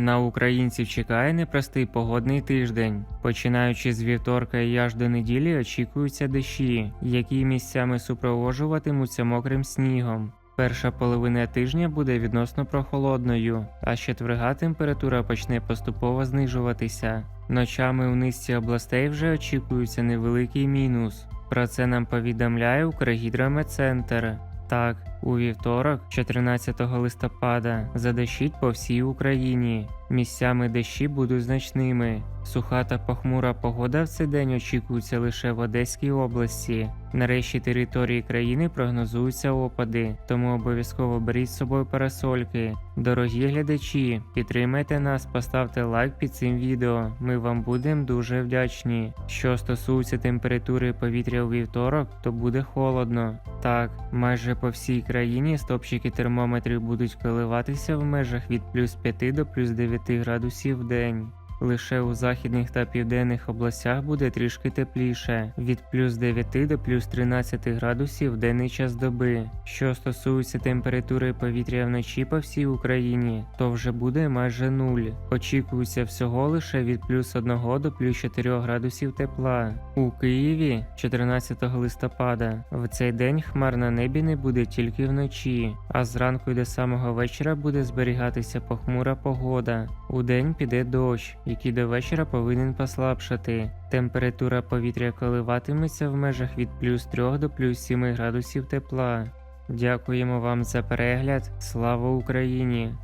На українців чекає непростий погодний тиждень. Починаючи з вівторка і аж до неділі очікуються дощі, які місцями супроводжуватимуться мокрим снігом. Перша половина тижня буде відносно прохолодною, а з четверга температура почне поступово знижуватися. Ночами у низці областей вже очікується невеликий мінус. Про це нам повідомляє Укргідрометцентр. Так, у вівторок, 14 листопада, задощить по всій Україні. Місцями дощі будуть значними. Суха та похмура погода в цей день очікується лише в Одеській області. На решті території країни прогнозуються опади, тому обов'язково беріть з собою парасольки. Дорогі глядачі, підтримайте нас, поставте лайк під цим відео. Ми вам будемо дуже вдячні. Що стосується температури повітря у вівторок, то буде холодно. Так, майже по всій країні стопчики термометрів будуть коливатися в межах від плюс 5 до плюс 9 градусів в день. Лише у західних та південних областях буде трішки тепліше від плюс 9 до плюс 13 градусів в денний час доби. Що стосується температури повітря вночі по всій Україні, то вже буде майже нуль. Очікується всього лише від плюс 1 до плюс 4 градусів тепла. У Києві 14 листопада в цей день хмар на небі не буде тільки вночі, а зранку і до самого вечора буде зберігатися похмура погода. У день піде дощ, який до вечора повинен послабшати. Температура повітря коливатиметься в межах від плюс 3 до плюс 7 градусів тепла. Дякуємо вам за перегляд. Слава Україні!